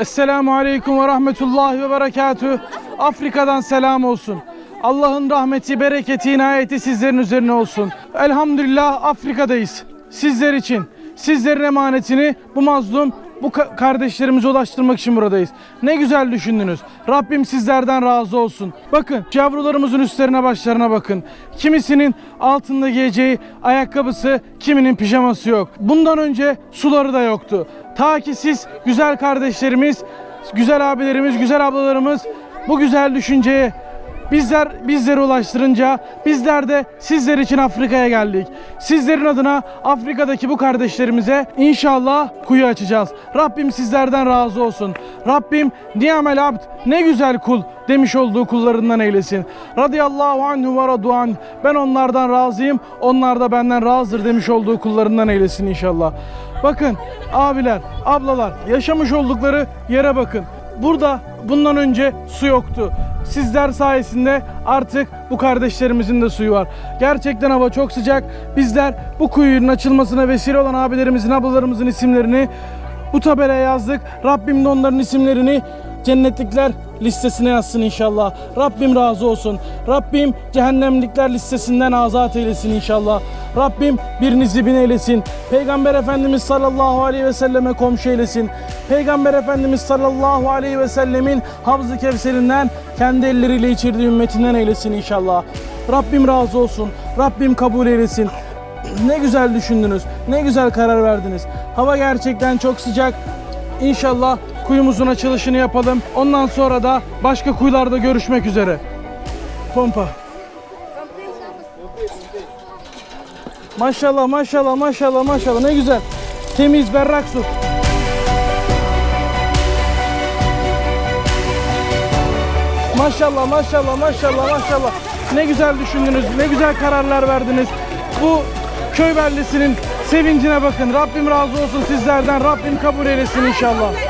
Esselamu Aleyküm ve Rahmetullahi ve Berekatüh. Afrika'dan selam olsun. Allah'ın rahmeti, bereketi, inayeti sizlerin üzerine olsun. Elhamdülillah Afrika'dayız. Sizler için, sizlerin emanetini bu mazlum, bu ka- kardeşlerimize ulaştırmak için buradayız. Ne güzel düşündünüz. Rabbim sizlerden razı olsun. Bakın yavrularımızın üstlerine başlarına bakın. Kimisinin altında giyeceği ayakkabısı, kiminin pijaması yok. Bundan önce suları da yoktu. Ta ki siz güzel kardeşlerimiz, güzel abilerimiz, güzel ablalarımız bu güzel düşünceye Bizler bizlere ulaştırınca bizler de sizler için Afrika'ya geldik. Sizlerin adına Afrika'daki bu kardeşlerimize inşallah kuyu açacağız. Rabbim sizlerden razı olsun. Rabbim niyamel abd ne güzel kul demiş olduğu kullarından eylesin. Radıyallahu anhu ve radu anh. Ben onlardan razıyım. Onlar da benden razıdır demiş olduğu kullarından eylesin inşallah. Bakın abiler, ablalar yaşamış oldukları yere bakın. Burada bundan önce su yoktu. Sizler sayesinde artık bu kardeşlerimizin de suyu var. Gerçekten hava çok sıcak. Bizler bu kuyunun açılmasına vesile olan abilerimizin, ablalarımızın isimlerini bu tabelaya yazdık. Rabbim de onların isimlerini cennetlikler listesine yazsın inşallah. Rabbim razı olsun. Rabbim cehennemlikler listesinden azat eylesin inşallah. Rabbim birinizi bin eylesin. Peygamber Efendimiz sallallahu aleyhi ve selleme komşu eylesin. Peygamber Efendimiz sallallahu aleyhi ve sellemin Havz-ı Kevserinden kendi elleriyle içirdiği ümmetinden eylesin inşallah. Rabbim razı olsun. Rabbim kabul eylesin. Ne güzel düşündünüz. Ne güzel karar verdiniz. Hava gerçekten çok sıcak. İnşallah kuyumuzun açılışını yapalım. Ondan sonra da başka kuyularda görüşmek üzere. Pompa. Maşallah maşallah maşallah maşallah ne güzel. Temiz berrak su. Maşallah maşallah maşallah maşallah. Ne güzel düşündünüz, ne güzel kararlar verdiniz. Bu köy beldesinin sevincine bakın. Rabbim razı olsun sizlerden. Rabbim kabul eylesin inşallah.